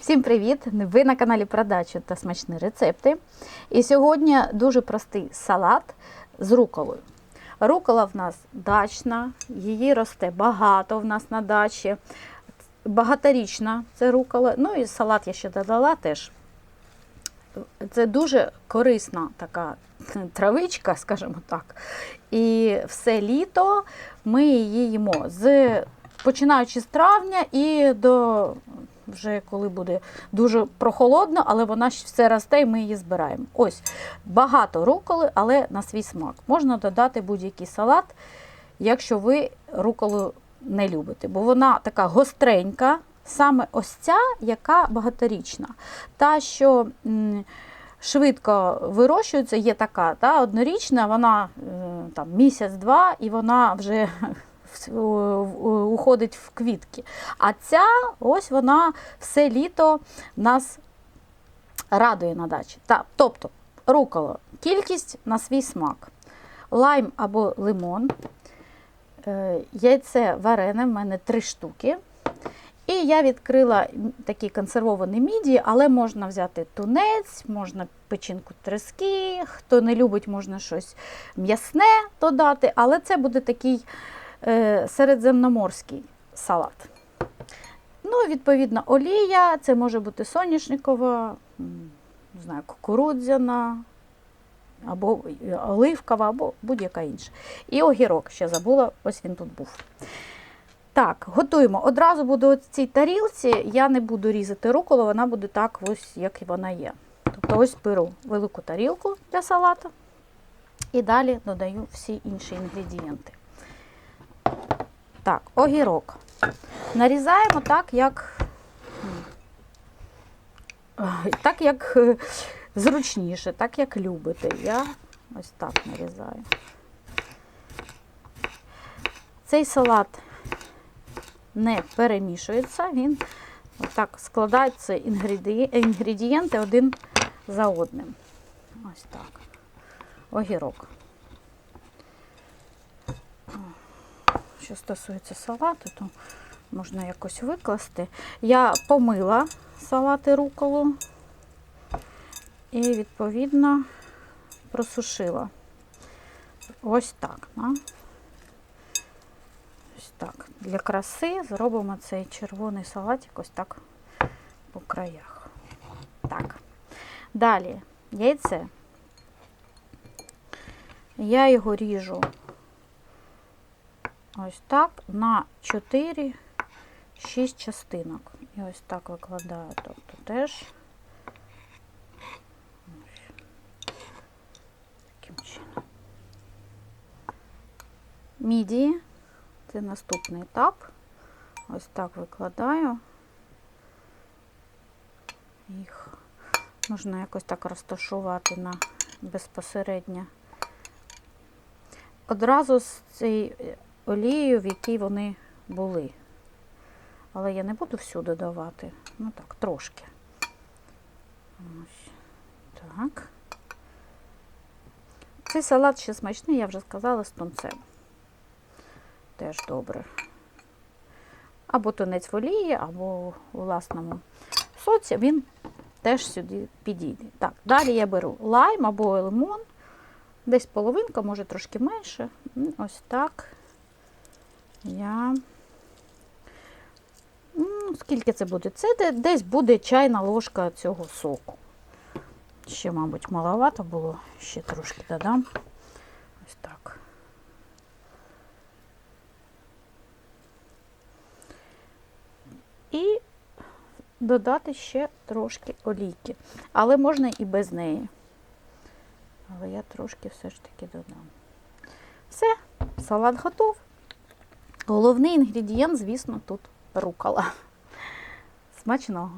Всім привіт! Ви на каналі Продачу та смачні рецепти. І сьогодні дуже простий салат з руколою. Рукола в нас дачна, її росте багато в нас на дачі. Багаторічна це рукола. Ну і салат я ще додала теж. Це дуже корисна така травичка, скажімо так. І все літо ми її їмо з починаючи з травня і до вже коли буде дуже прохолодно, але вона ж все росте і ми її збираємо. Ось багато руколи, але на свій смак. Можна додати будь-який салат, якщо ви руколу не любите, бо вона така гостренька, саме ось ця, яка багаторічна. Та, що швидко вирощується, є така, та, однорічна, вона е, там місяць-два, і вона вже уходить в квітки. А ця, ось вона все літо нас радує на дачі. Та, тобто, рукола, кількість на свій смак. Лайм або лимон. Е, Яйце варене, в мене три штуки. І я відкрила такі консервовані мідії, але можна взяти тунець, можна печінку трески. Хто не любить, можна щось м'ясне додати, але це буде такий середземноморський салат. Ну, відповідно, олія, це може бути соняшникова, не знаю, кукурудзяна, або оливкова, або будь-яка інша. І огірок ще забула, ось він тут був. Так, готуємо. Одразу буду в цій тарілці, я не буду різати руколу, вона буде так, ось як вона є. Тобто ось беру велику тарілку для салату і далі додаю всі інші інгредієнти. Так, огірок. Нарізаємо так, як, так, як е, зручніше, так, як любите. Я ось так нарізаю. Цей салат не перемішується, він отак складається інгредієнти один за одним. Ось так. Огірок. Що стосується салату, то можна якось викласти. Я помила салати руколу і, відповідно, просушила. Ось так. Да? Ось так. Для краси зробимо цей червоний салатик ось так по краях. Так. Далі яйце. Я його ріжу ось так на 4-6 частинок. І ось так викладаю. Тобто теж таким чином. Мідії. Це наступний етап. Ось так викладаю. Їх можна якось так розташувати на безпосередньо. Одразу з цією олією, в якій вони були. Але я не буду всю додавати. Ну так, трошки. Ось так. Цей салат ще смачний, я вже сказала, з тунцем теж добре. Або тунець в олії, або у власному соці, він теж сюди підійде. Так, далі я беру лайм або лимон, десь половинка, може трошки менше. Ось так. Я. Скільки це буде? Це де- десь буде чайна ложка цього соку. Ще, мабуть, маловато було, ще трошки додам. Ось так. І додати ще трошки олійки. Але можна і без неї. Але я трошки все ж таки додам. Все, салат готов. Головний інгредієнт, звісно, тут рукала. Смачного.